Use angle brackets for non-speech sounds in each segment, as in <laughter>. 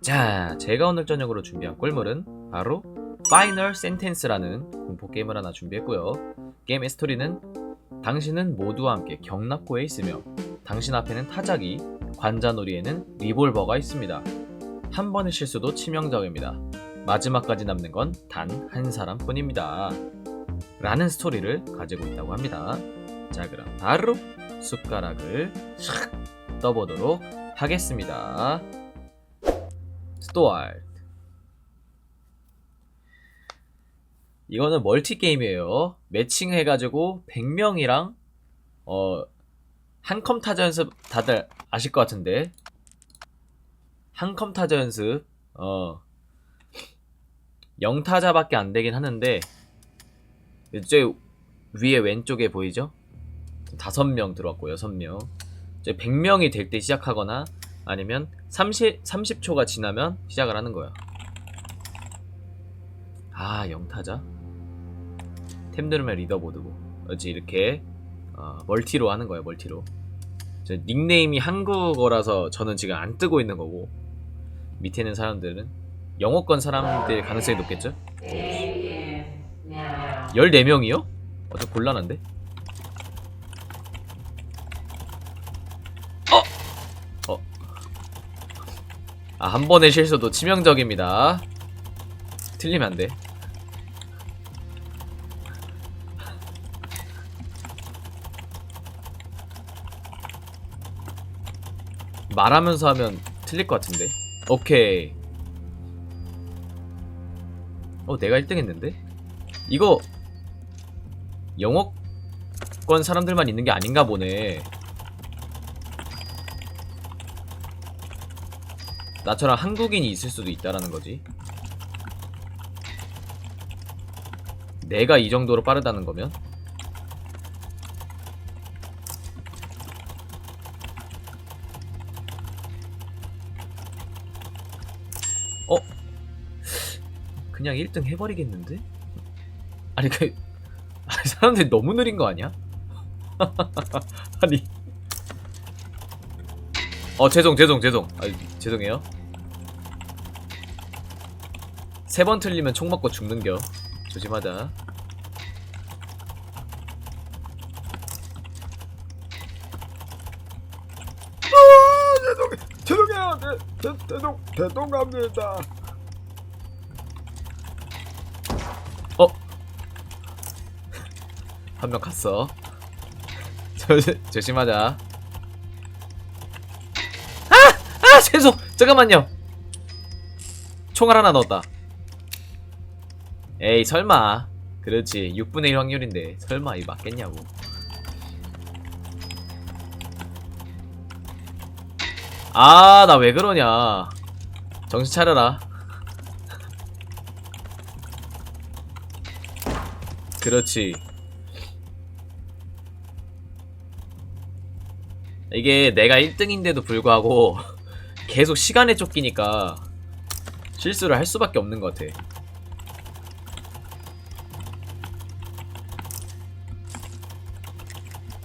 자, 제가 오늘 저녁으로 준비한 꿀물은 바로 파이널 센텐스라는 공포 게임을 하나 준비했고요. 게임의 스토리는 당신은 모두와 함께 경납고에 있으며 당신 앞에는 타자기, 관자놀이에는 리볼버가 있습니다. 한 번의 실수도 치명적입니다. 마지막까지 남는 건 단 한 사람뿐입니다. 라는 스토리를 가지고 있다고 합니다. 자, 그럼 바로 숟가락을 샥 떠보도록 하겠습니다. 스토알 이거는 멀티 게임이에요. 매칭 해가지고 100명이랑 어 한컴 타자 연습 다들 아실 것 같은데 한컴 타자 연습 어 0타자밖에 안 되긴 하는데 이제 위에 왼쪽에 보이죠? 다섯 명 들어왔고 여섯 명 이제 100명이 될 때 시작하거나 아니면 30, 30초가 지나면 시작을 하는 거야. 아, 영타자. 템 누르면 리더보드고. 그렇지, 이렇게 어, 멀티로 하는 거야, 멀티로. 저 닉네임이 한국어라서 저는 지금 안 뜨고 있는 거고 밑에 있는 사람들은 영어권 사람들 가능성이 높겠죠? 14명이요? 어, 좀 곤란한데? 아, 한 번의 실수도 치명적입니다. 틀리면 안 돼. 말하면서 하면 틀릴 것 같은데. 오케이. 어, 내가 1등 했는데? 이거, 영어권 사람들만 있는 게 아닌가 보네. 나처럼 한국인이 있을 수도 있다라는 거지. 내가 이 정도로 빠르다는 거면 어? 그냥 1등 해버리겠는데? 아니 그 사람들이 너무 느린 거 아니야? <laughs> 아니 어 죄송 죄송 죄송 아, 죄송해요 세 번 틀리면 총 맞고 죽는겨 조심하자 죄송해요. 네, 대, 대동 대동갑니다. 한 명 갔어. 조, 조심하자. 아! 아 죄송! 잠깐만요. 총알 하나 넣었다. 에이 설마. 그렇지. 6분의 1 확률인데 설마 이 맞겠냐고. 아 나 왜 그러냐. 정신 차려라. 그렇지 이게 내가 1등인데도 불구하고 <laughs> 계속 시간에 쫓기니까 실수를 할 수밖에 없는 것 같아.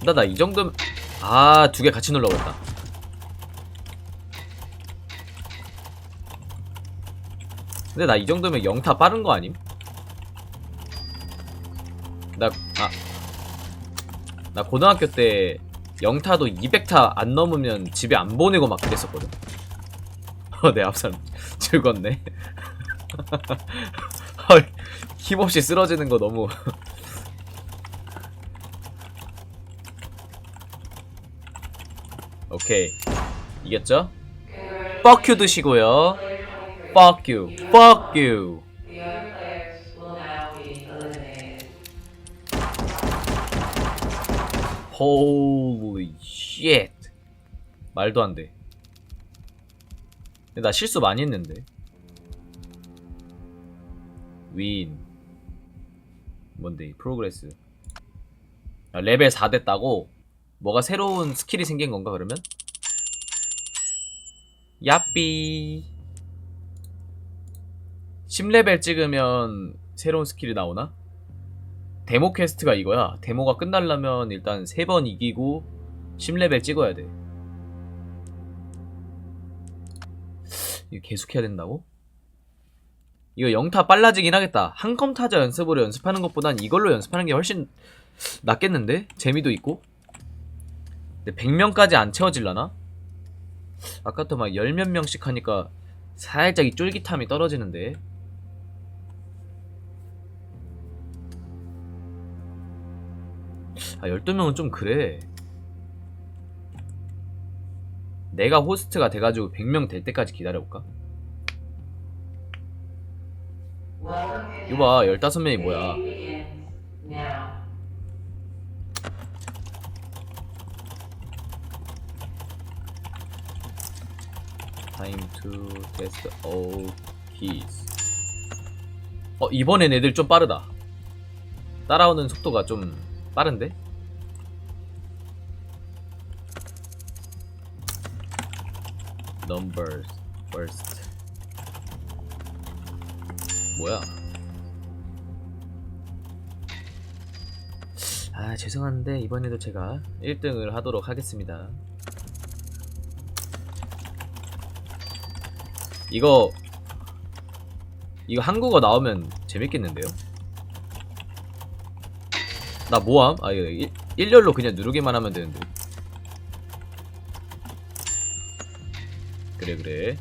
나 나 이 정도면 아 두 개 같이 눌러버렸다. 근데 나 이 정도면 영타 빠른 거 아님? 나 아. 나 고등학교 때 영타도 200타 안 넘으면 집에 안 보내고 막 그랬었거든. 어, <laughs> 내 앞사람 즐겁네. 헐, 힘없이 쓰러지는 거 너무. <laughs> 오케이. 이겼죠? You 드시고요. Fuck you. Holy shit. 말도 안 돼. 나 실수 많이 했는데. 윈. 뭔데, 프로그레스. 아, 레벨 4 됐다고? 뭐가 새로운 스킬이 생긴 건가, 그러면? 야삐. 10레벨 찍으면 새로운 스킬이 나오나? 데모 퀘스트가 이거야. 데모가 끝나려면 일단 3번 이기고 10레벨 찍어야 돼. 이거 계속 해야 된다고? 이거 영타 빨라지긴 하겠다. 한컴 타자 연습으로 연습하는 것보단 이걸로 연습하는 게 훨씬 낫겠는데? 재미도 있고. 근데 100명까지 안 채워질라나? 아까부터 막열 몇 명씩 하니까 살짝 이 쫄깃함이 떨어지는데. 아, 12명은 좀 그래. 내가 호스트가 돼가지고 100명 될 때까지 기다려볼까? Welcome 이거 봐, 15명이 뭐야. Now. Time to test. 어, 이번엔 애들 좀 빠르다. 따라오는 속도가 좀 빠른데? Numbers first. 뭐야? 아, 죄송한데 이번에도 제가 1등을 하도록 하겠습니다. 이거 이거 한국어 나오면 재밌겠는데요? 나 뭐함? 아 이거 일, 일렬로 그냥 누르기만 하면 되는데 그래 그래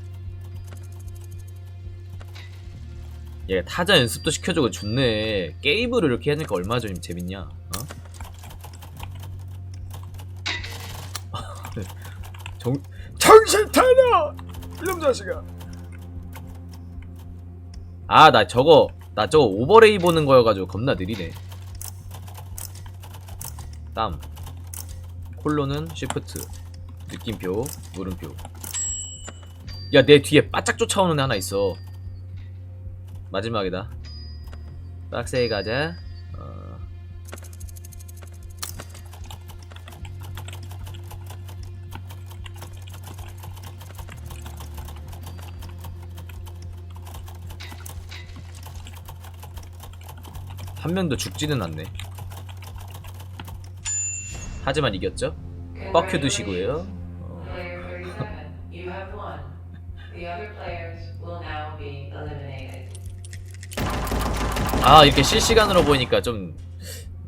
얘 타자 연습도 시켜주고 좋네 게임으로 이렇게 하니까 얼마나 좀 재밌냐 어? <laughs> 정, 정신 차려! 이놈 자식아. 아, 나 저거, 나 저거 오버레이 보는 거여가지고 겁나 느리네. 땀. 콜로는 쉬프트. 느낌표, 물음표. 야, 내 뒤에 바짝 쫓아오는 애 하나 있어. 마지막이다. 빡세게 가자. 어. 한 명도 죽지는 않네. 하지만 이겼죠? 뻑큐 드시고요. 아 이렇게 실시간으로 보니까 좀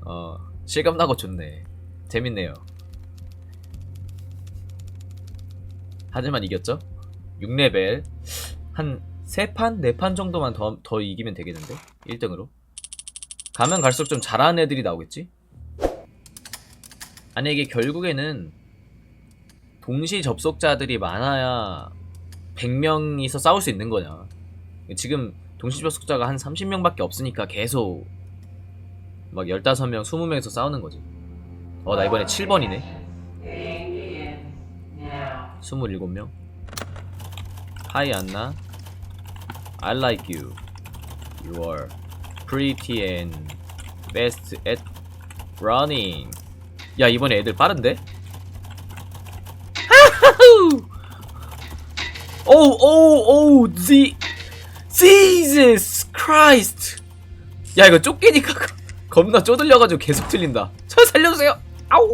어, 실감나고 좋네. 재밌네요. 하지만 이겼죠? 6레벨 한 3판? 4판 정도만 더, 더 이기면 되겠는데? 1등으로 가면 갈수록 좀 잘하는 애들이 나오겠지? 아니 이게 결국에는 동시 접속자들이 많아야 100명이서 싸울 수 있는 거냐. 지금 동시 접속자가 한 30명밖에 없으니까 계속 막 15명, 20명에서 싸우는 거지. 어 나 이번에 7번이네. The game begins now. 27명? Hi 안나 I like you. You are pretty and best at running. 야 이번에 애들 빠른데? 오우 오우 오우 Z Jesus Christ. 야 이거 쫓기니까 <laughs> 겁나 쪼들려가지고 계속 틀린다. 저 살려주세요. 아우.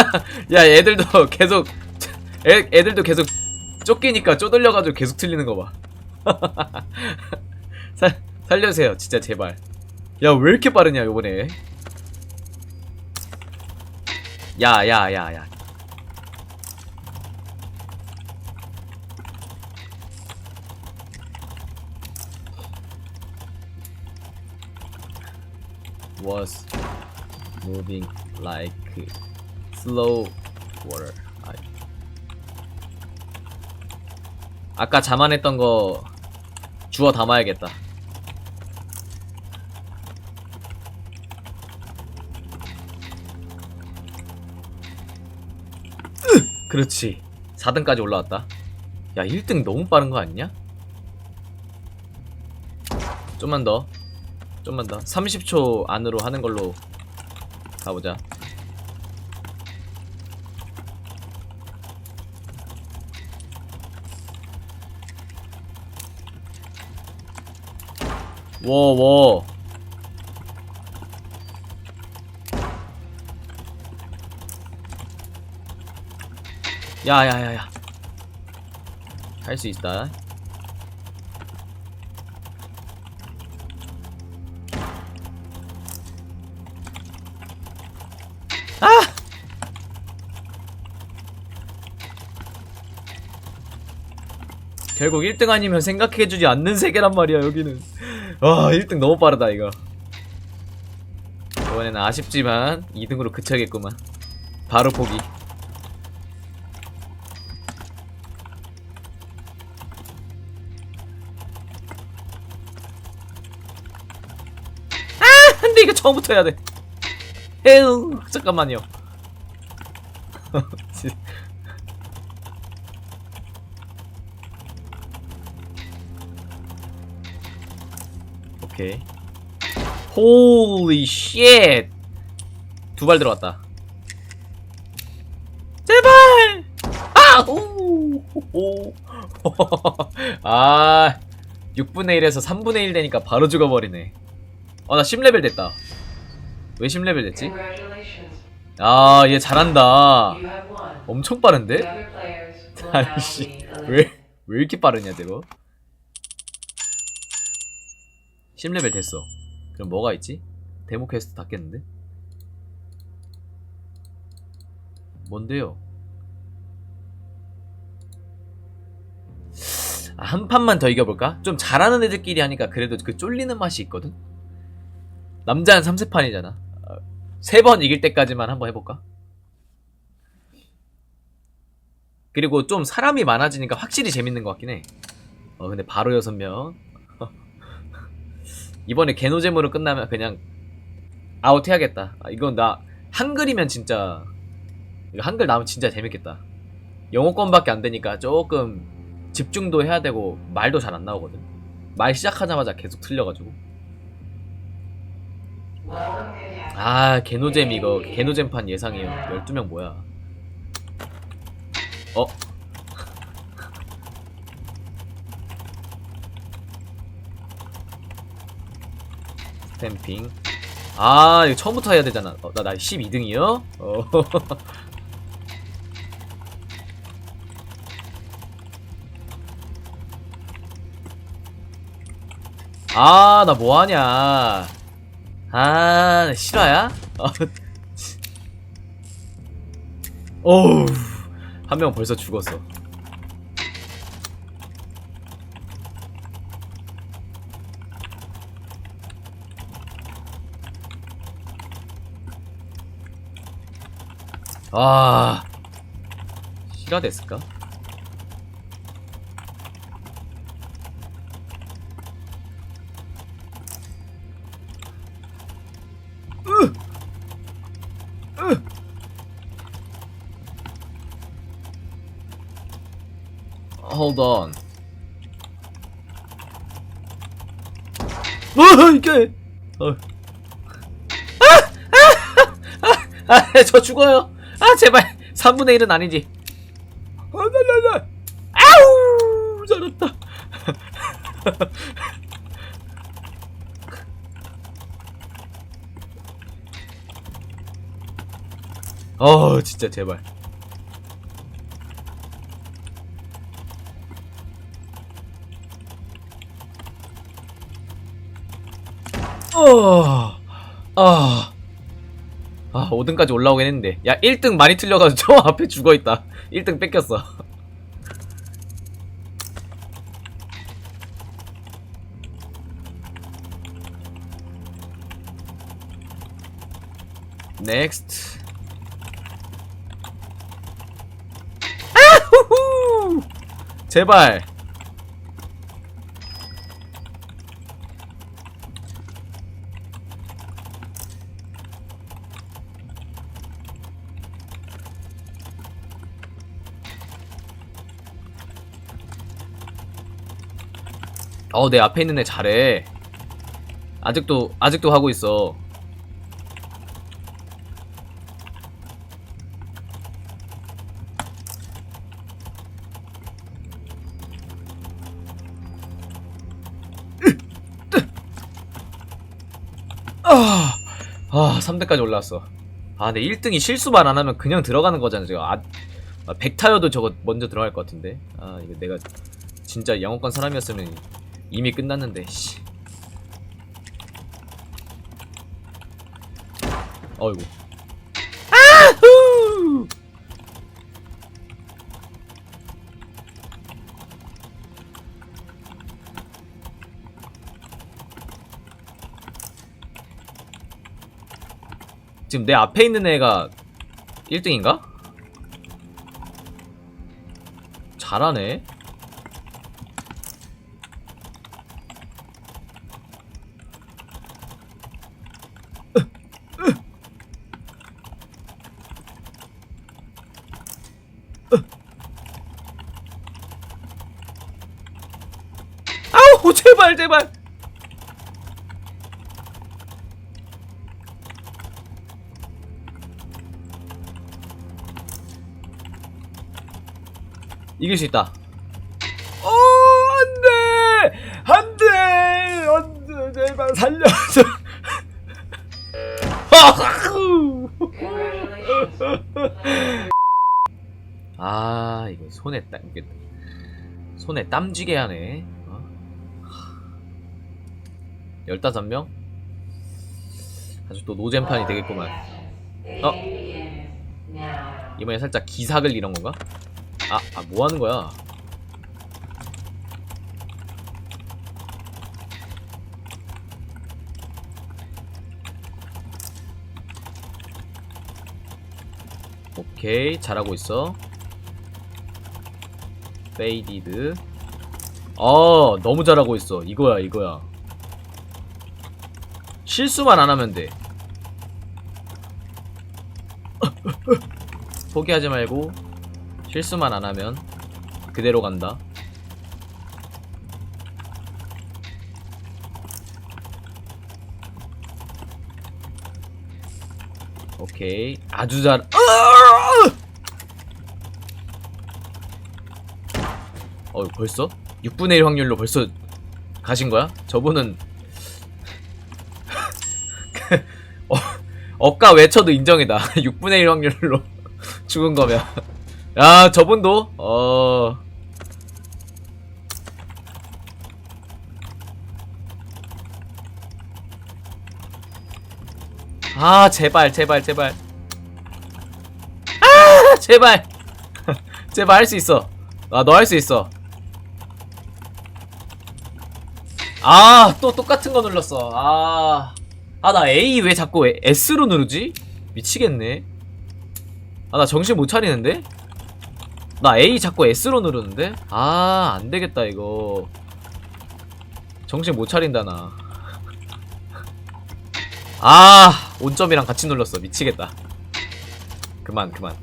<laughs> 야 애들도 계속 애, 애들도 계속 쫓기니까 쪼들려가지고 계속 틀리는 거 봐. <laughs> 살 살려주세요 진짜 제발 야 왜 이렇게 빠르냐 요번에 야야야야 was moving like slow water. 아. 아까 자만했던 거 주워 담아야겠다. 그렇지. 4등까지 올라왔다. 야 1등 너무 빠른 거 아니냐? 좀만 더. 좀만 더. 30초 안으로 하는 걸로 가보자. 워워. 야야야야. 할 수 있다. 아! 결국 1등 아니면 생각해주지 않는 세계란 말이야 여기는. 와 1등 너무 빠르다 이거. 이번에는 아쉽지만 2등으로 그쳐야겠구만. 바로 포기 아 근데 이거 처음부터 해야 돼 에휴 잠깐만요 <laughs> 오케이 홀리 쉣! 두발 들어갔다. 제발! 아! 오! 오! <laughs> 아, 6분의 1에서 3분의 1 되니까 바로 죽어버리네. 어, 나 10레벨 됐다. 왜 10레벨 됐지? 아, 얘 잘한다. 엄청 빠른데? <laughs> eliminated. 왜, 왜 이렇게 빠르냐, 저거? 10레벨 됐어. 그럼 뭐가 있지? 데모 퀘스트 닫겠는데? 뭔데요? 아, 한 판만 더 이겨볼까? 좀 잘하는 애들끼리 하니까 그래도 그 쫄리는 맛이 있거든? 남자는 3세판이잖아. 세 번 이길 때까지만 한번 해볼까? 그리고 좀 사람이 많아지니까 확실히 재밌는 것 같긴 해. 어, 근데 바로 여섯 명. <laughs> 이번에 개노잼으로 끝나면 그냥 아웃 해야겠다. 아, 이건 나 한글이면 진짜 이거 한글 나오면 진짜 재밌겠다. 영어권밖에 안 되니까 조금 집중도 해야 되고 말도 잘 안 나오거든. 말 시작하자마자 계속 틀려가지고. 아 개노잼 이거 개노잼판 예상해요. 12명 뭐야? 어? 스탬핑. 아, 이거 처음부터 해야 되잖아. 어, 나, 나 12등이요? 어. <laughs> 아, 나 뭐하냐. 아, 나 실화야? 어우, 한 명 벌써 죽었어. 아, 실화 됐을까? Hold on. 어, 이게. 어. 아! 아! 아! 아! 저 죽어요. 아, 제발. 3분의 1은 아니지. 아, 나 나 나. 아우! 잘했다. <laughs> 어, 진짜 제발. 어, 아, 아, 5등까지 올라오긴 했는데. 야, 1등 많이 틀려가지고 저 <laughs> 앞에 죽어있다. 1등 뺏겼어. 넥스트. 아! 제발. 어, 내 앞에 있는 애 잘해. 아직도, 아직도 하고 있어. 아 3대까지 올라왔어 아 근데 1등이 실수만 안 하면 그냥 들어가는 거잖아 제가 아, 아 100타여도 저거 먼저 들어갈 것 같은데 아 이거 내가 진짜 영어권 사람이었으면 이미 끝났는데 씨 어이구 아후 지금 내 앞에 있는 애가 1등인가? 잘하네. 아우 제발 이길 수 있다. 어, 안 돼! 안 돼! 안 돼! 제발 살려줘! <laughs> 아 이거 손에 땀 손에 땀지게 하네. 어? 15명? 아주 또 노잼판이 되겠구만. 어? 이번에 살짝 기사글 이런 건가? 아, 아, 뭐 하는 거야? 오케이, 잘하고 있어. 페이디드. 어, 너무 잘하고 있어. 이거야, 이거야. 실수만 안 하면 돼. <laughs> 포기하지 말고 실수만 안 하면 그대로 간다. 오케이 아주 잘. 어 벌써 6분의 1 확률로 벌써 가신 거야? 저분은 억가 외쳐도 인정이다. <laughs> 6분의 1 확률로 <laughs> 죽은 거면. 야, 저분도, 어. 아, 제발, 제발, 제발. 아, 제발. <laughs> 제발 할 수 있어. 아, 너 할 수 있어. 아, 또 똑같은 거 눌렀어. 아. 아, 나 A 왜 자꾸 S로 누르지? 미치겠네. 아, 나 정신 못 차리는데? 나 A 자꾸 S로 누르는데? 아, 안 되겠다, 이거. 정신 못 차린다, 나. 아, 온점이랑 같이 눌렀어. 미치겠다. 그만, 그만.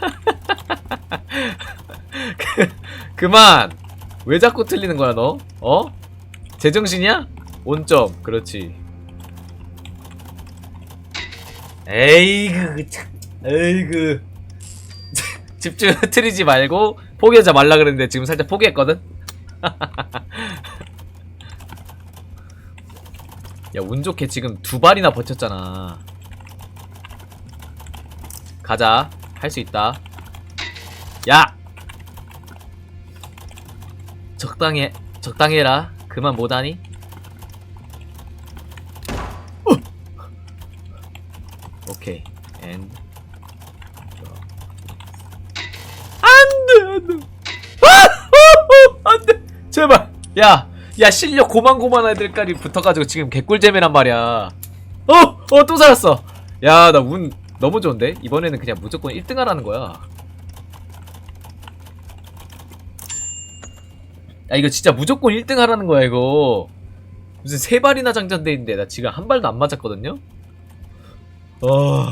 <laughs> 그, 그만! 왜 자꾸 틀리는 거야, 너? 어? 제정신이야? 온점. 그렇지. 에이그, 참. 에이그. <laughs> 집중 <laughs> 흐트리지 말고 포기하지 말라 그랬는데 지금 살짝 포기했거든? <laughs> 야, 운 좋게 지금 두 발이나 버텼잖아. 가자. 할 수 있다. 야! 적당히, 해. 적당히 해라. 그만 못하니? 오케이. and 안돼 안돼. 안돼. 제발. 야 야 실력 고만고만 애들까지 붙어가지고 지금 개꿀잼이란 말이야. 어 어 또 살았어. 야 나 운 너무 좋은데? 이번에는 그냥 무조건 1등 하라는 거야. 야 이거 진짜 무조건 1등 하라는 거야 이거. 무슨 세 발이나 장전돼 있는데 나 지금 한 발도 안 맞았거든요 어.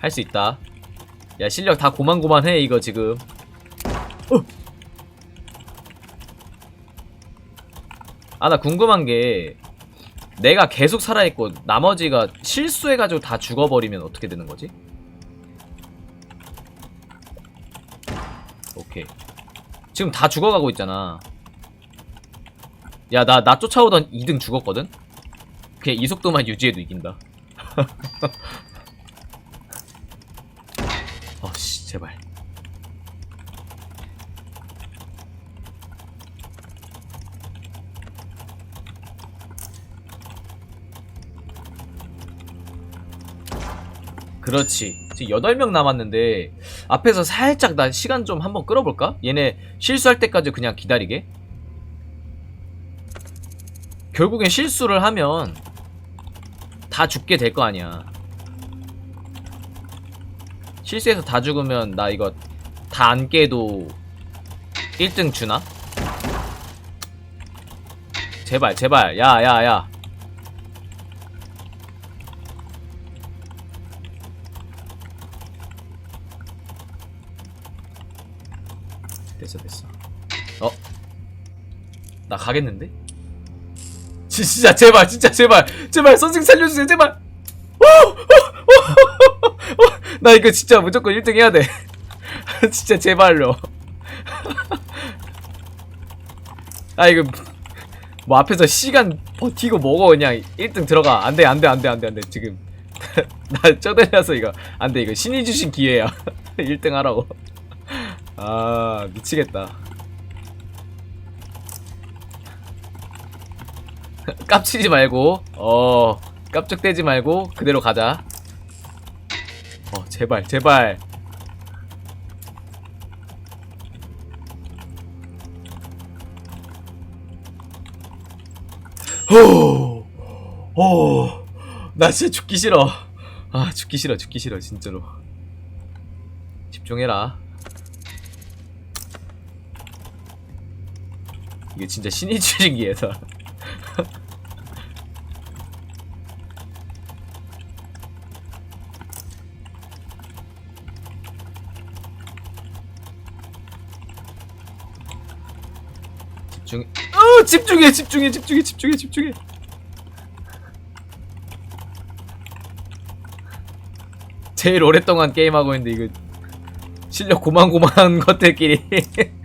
할 수 있다. 야, 실력 다 고만고만해, 이거 지금. 어. 아, 나 궁금한 게, 내가 계속 살아있고, 나머지가 실수해가지고 다 죽어버리면 어떻게 되는 거지? 오케이. 지금 다 죽어가고 있잖아. 야, 나, 나 쫓아오던 2등 죽었거든? 그냥 이 속도만 유지해도 이긴다. <laughs> 어씨 제발. 그렇지. 지금 8명 남았는데 앞에서 살짝 나 시간 좀 한번 끌어볼까? 얘네 실수할 때까지 그냥 기다리게. 결국엔 실수를 하면 다 죽게 될 거 아니야. 실수해서 다 죽으면 나 이거 다 안 깨도 1등 주나? 제발 제발 야 야, 야. 됐어 됐어 어? 나 가겠는데? 지- 진짜 제발 진짜 제발 제발 선생 살려주세요 제발 어! 어! 어! 어! 나 이거 진짜 무조건 1등 해야 돼 <laughs> 진짜 제발로 <laughs> 아 이거 뭐 앞에서 시간 버티고 먹어 그냥 1등 들어가 안돼 안돼 안돼 안돼 안돼 지금 <laughs> 나 쪼들려서 이거 안돼 이거 신이 주신 기회야 1등 하라고 아 미치겠다 <laughs> 깝치지 말고 어 깜짝대지 말고 그대로 가자. 어 제발 제발. 호호나 진짜 죽기 싫어. 아 죽기 싫어 죽기 싫어 진짜로. 집중해라. 이게 진짜 주신 기회다 어 집중해 집중해 집중해 집중해 집중해. 제일 오랫동안 게임하고 있는데 이거 실력 고만고만한 것들끼리. <laughs>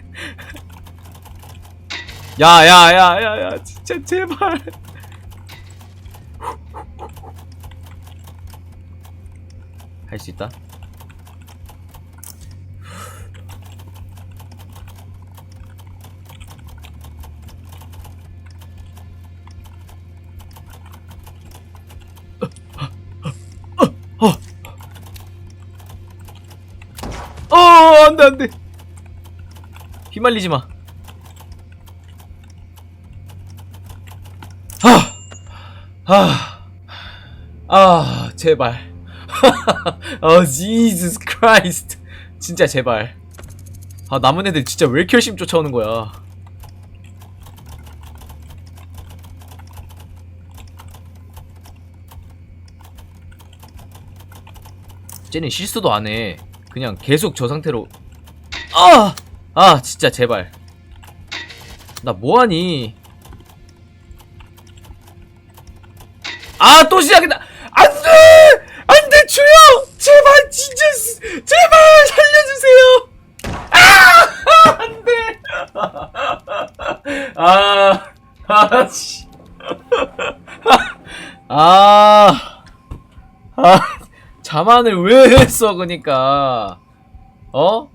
야야야야야 진짜 제발. 할 수 있다 안돼 안돼 휘말리지 마 아, 아, 제발. <laughs> 어, Jesus Christ. 진짜 제발. 아, 남은 애들 진짜 왜 이렇게 열심히 쫓아오는 거야. 쟤는 실수도 안 해. 그냥 계속 저 상태로. 아! 아, 진짜 제발. 나 뭐하니? 아 또 시작이다 안돼 안돼 주여 제발 진짜 스- 제발 살려주세요 아 안돼 <laughs> 아 아씨 <laughs> 아, 아, 자만을 왜 했어, 그니까. 어?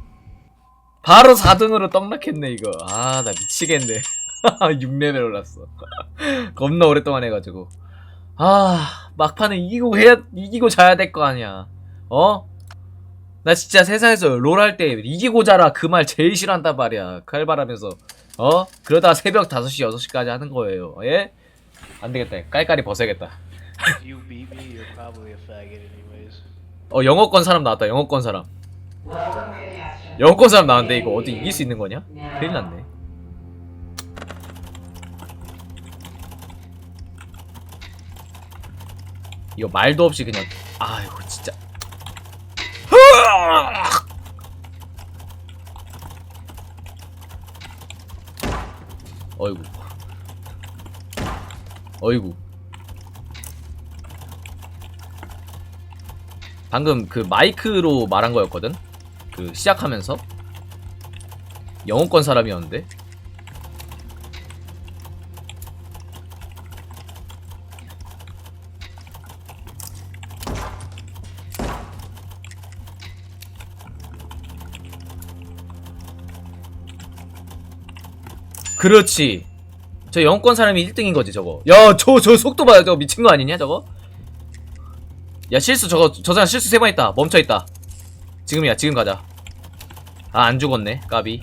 바로 4등으로 떡락했네, 이거. 아, 나 미치겠네. <laughs> 6레벨 올랐어. <laughs> 겁나 오랫동안 해가지고. 아, 막판에 이기고 해야, 이기고 자야 될 거 아니야. 어? 나 진짜 세상에서 롤 할 때 이기고 자라 그 말 제일 싫어한단 말이야. 칼바람에서. 어? 그러다가 새벽 5시, 6시까지 하는 거예요. 예? 안 되겠다. 깔깔이 벗어야겠다. 어, 영어권 사람 나왔다. 영어권 사람. 영어권 사람 나왔는데 이거 어디 이길 수 있는 거냐? 큰일 났네. 이거 말도 없이 그냥 아이고 진짜 어이구 어이구 방금 그 마이크로 말한 거였거든 그 시작하면서 영어권 사람이었는데. 그렇지. 저 영권 사람이 1등인 거지 저거. 야 저 저 속도 봐요. 저거 미친 거 아니냐 저거? 야 실수 저거 저 사람 실수 세 번 했다. 멈춰 있다. 지금이야 지금 가자. 아 안 죽었네 까비.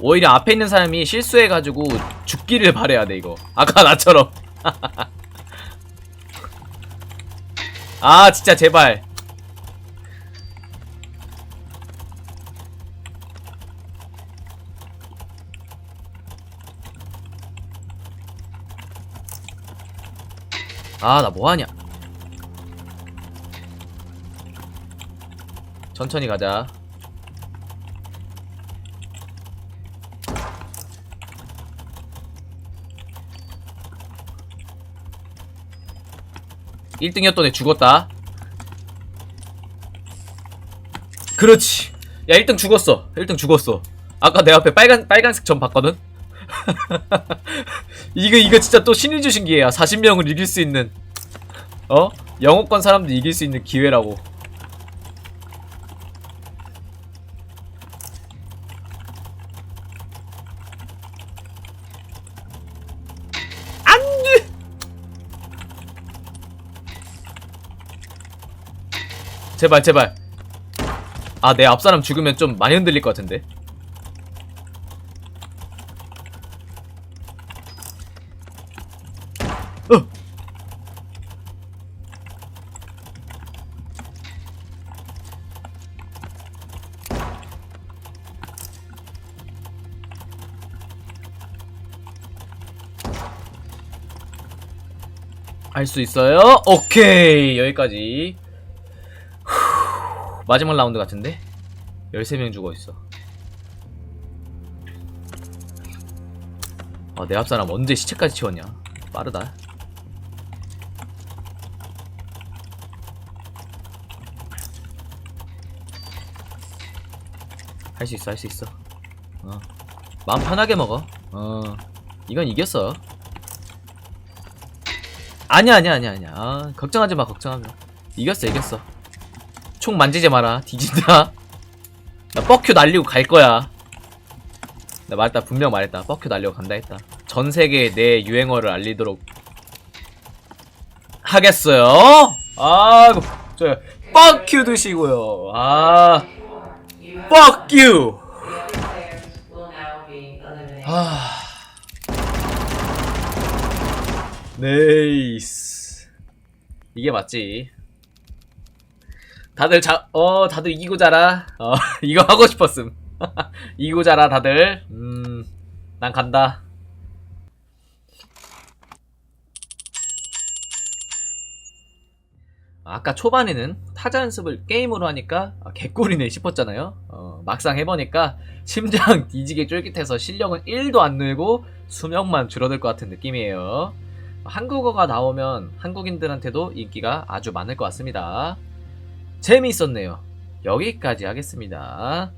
오히려 앞에 있는 사람이 실수해가지고 죽기를 바래야 돼 이거. 아까 <laughs> 나처럼. 아 진짜 제발. 아, 나 뭐하냐? 천천히 가자. 일등이었던애 죽었다. 그렇지. 야, 1등 죽었어. 1등 죽었어. 아까 내 앞에 빨간, 빨간색 점 봤거든? <laughs> 이거, 이거 진짜 또 신이 주신 기회야. 40명을 이길 수 있는. 어? 영어권 사람들 이길 수 있는 기회라고. 안 돼! 제발, 제발. 아, 내 앞사람 죽으면 좀 많이 흔들릴 것 같은데. 어! 할수 있어요? 오케이 여기까지 후, 마지막 라운드 같은데? 13명 죽어있어. 아, 내 앞사람 언제 시체까지 치웠냐? 빠르다. 할 수 있어 할 수 있어. 어. 마음 편하게 먹어. 어. 이건 이겼어. 아니야 아니야 아니야 아니야. 아, 걱정하지 마 걱정하지 마. 이겼어 이겼어 총 만지지 마라. 뒤진다. 나 뻑큐 날리고 갈 거야. 나 말했다. 분명 말했다. 뻑큐 날리고 간다 했다. 전 세계에 내 유행어를 알리도록 하겠어요. 아이고 저 뻑큐 드시고요. 아 eliminated. 아. 네이스. 이게 맞지 다들 자, 어 다들 이기고 자라 어 <laughs> 이거 하고 싶었음 <laughs> 이기고 자라 다들 음 난 간다 아까 초반에는 타자 연습을 게임으로 하니까 아, 개꿀이네 싶었잖아요. 어, 막상 해보니까 심장 <laughs> 뒤지게 쫄깃해서 실력은 1도 안 늘고 수명만 줄어들 것 같은 느낌이에요. 한국어가 나오면 한국인들한테도 인기가 아주 많을 것 같습니다. 재미있었네요. 여기까지 하겠습니다.